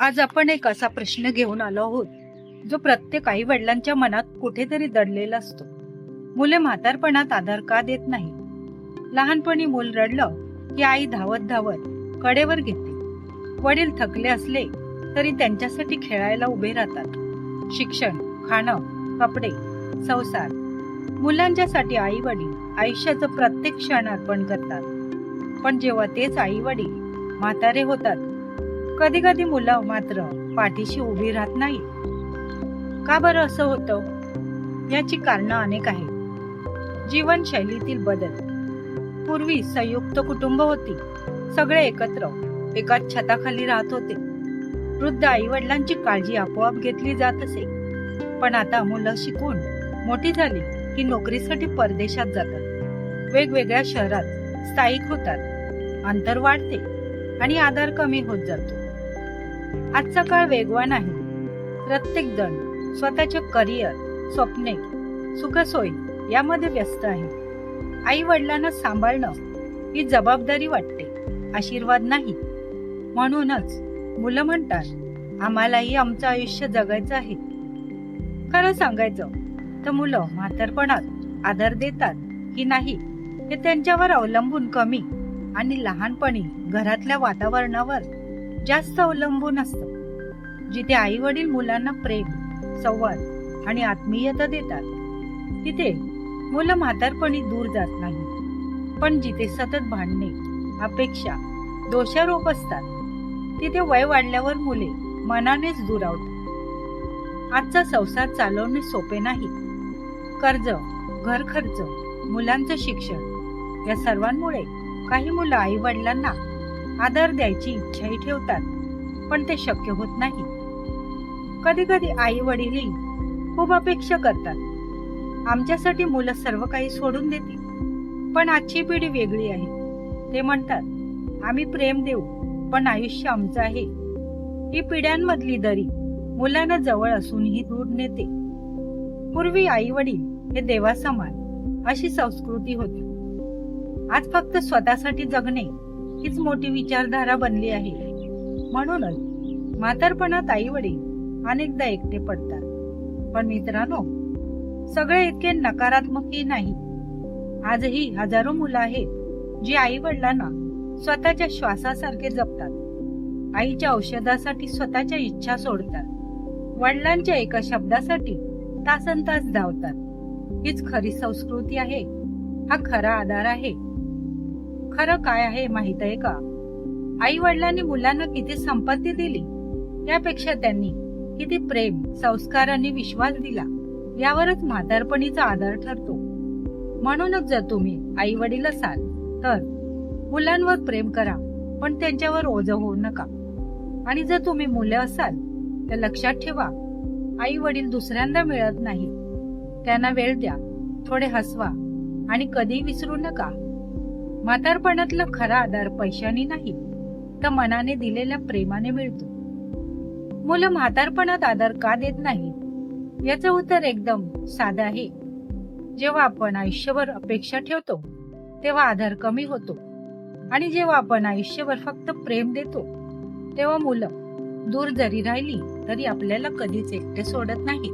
आज आपण एक असा प्रश्न घेऊन आलो आहोत जो प्रत्येक आई वडिलांच्या मनात कुठेतरी दडलेला असतो. मुले म्हातारपणात आधार का देत नाही? लहानपणी मूल रडलं की आई धावत धावत कडेवर घेते. वडील थकले असले तरी त्यांच्यासाठी खेळायला उभे राहतात. शिक्षण खाणं कपडे संसार. मुलांच्यासाठी आई वडील आयुष्याचं प्रत्येक क्षण अर्पण करतात. पण जेव्हा तेच आई वडील म्हातारे होतात कधी कधी मुलं मात्र पाठीशी उभी राहत नाही का बरं असं होतं? याची कारणं अनेक आहेत. जीवनशैलीतील बदल. पूर्वी संयुक्त कुटुंब होती. सगळे एकत्र एकाच छताखाली राहत होते. वृद्ध आई वडिलांची काळजी आपोआप घेतली जात असे. पण आता मुलं शिकून मोठी झाली की नोकरीसाठी परदेशात जातात. वेगवेगळ्या शहरात स्थायिक होतात. अंतर वाढते आणि आधार कमी होत जातो. आजचा काळ वेगवान आहे प्रत्येक जण स्वतःचे करिअर स्वप्ने सुखसोयी यामध्ये व्यस्त आहे. आई वडिलांना सांभाळणं ही जबाबदारी वाटते आशीर्वाद नाही. म्हणूनच मुलं म्हणतात आम्हालाही आमचं आयुष्य जगायचं आहे. खरं सांगायचं तर मुलं म्हातारपणात आधार देतात की नाही हे त्यांच्यावर अवलंबून कमी आणि लहानपणी घरातल्या वातावरणावर जास्त अवलंबून असतं. जिथे आई वडील मुलांना प्रेम संवाद आणि आत्मीयता देतात तिथे मुलं म्हातारपणी दूर जात नाही पण जिथे सतत भांडणे अपेक्षा दोषारोप असतात तिथे वय वाढल्यावर मुले मनानेच दुरावतात आजचा संसार चालवणे सोपे नाही. कर्ज घर खर्च मुलांचं शिक्षण या सर्वांमुळे काही मुलं आई वडिलांना आधार द्यायची इच्छाही ठेवतात पण ते शक्य होत नाही. कधी कधी आई वडीलही खूप अपेक्षा करतात. आमच्यासाठी मुलं सर्व काही सोडून देतील. पण आजची पिढी वेगळी आहे. ते म्हणतात आम्ही प्रेम देऊ पण आयुष्य आमचं आहे. ही पिढ्यांमधली दरी मुलांना जवळ असूनही दूर नेते. पूर्वी आई वडील हे देवासमान अशी संस्कृती होती. आज फक्त स्वतःसाठी जगणे हीच मोठी विचारधारा बनली आहे. म्हणूनच म्हातारपणात आई वडील अनेकदा एकटे पडतात. पण मित्रांनो सगळे इतके नकारात्मकही नाही? आजही हजारो मुलं आहेत जी आई वडिलांना स्वतःच्या श्वासासारखे जपतात. आईच्या औषधासाठी स्वतःच्या इच्छा सोडतात. वडिलांच्या एका शब्दासाठी तासन तास धावतात. हीच खरी संस्कृती आहे. हा खरा आधार आहे. खरं काय आहे माहीत आहे का? आई वडिलांनी मुलांना किती संपत्ती दिली? यापेक्षा त्यांनी किती प्रेम संस्कार आणि विश्वास दिला? यावरच म्हातारपणीचा आधार ठरतो. म्हणूनच जर तुम्ही आई वडील असाल तर मुलांवर प्रेम करा पण त्यांच्यावर ओझ होऊ नका. आणि जर तुम्ही मुले असाल तर लक्षात ठेवा आई वडील दुसऱ्यांदा मिळत नाही त्यांना वेळ द्या थोडे हसवा आणि कधी विसरू नका. म्हातारपणातला खरा आधार पैशाने नाही तर मनाने दिलेल्या प्रेमाने मिळतो. मुलं म्हातारपणात आधार का देत नाही? याचं उत्तर एकदम साधं आहे. जेव्हा आपण आयुष्यभर अपेक्षा ठेवतो तेव्हा आधार कमी होतो. आणि जेव्हा आपण आयुष्यभर फक्त प्रेम देतो तेव्हा मुलं दूर जरी राहिली तरी आपल्याला कधीच एकटे सोडत नाही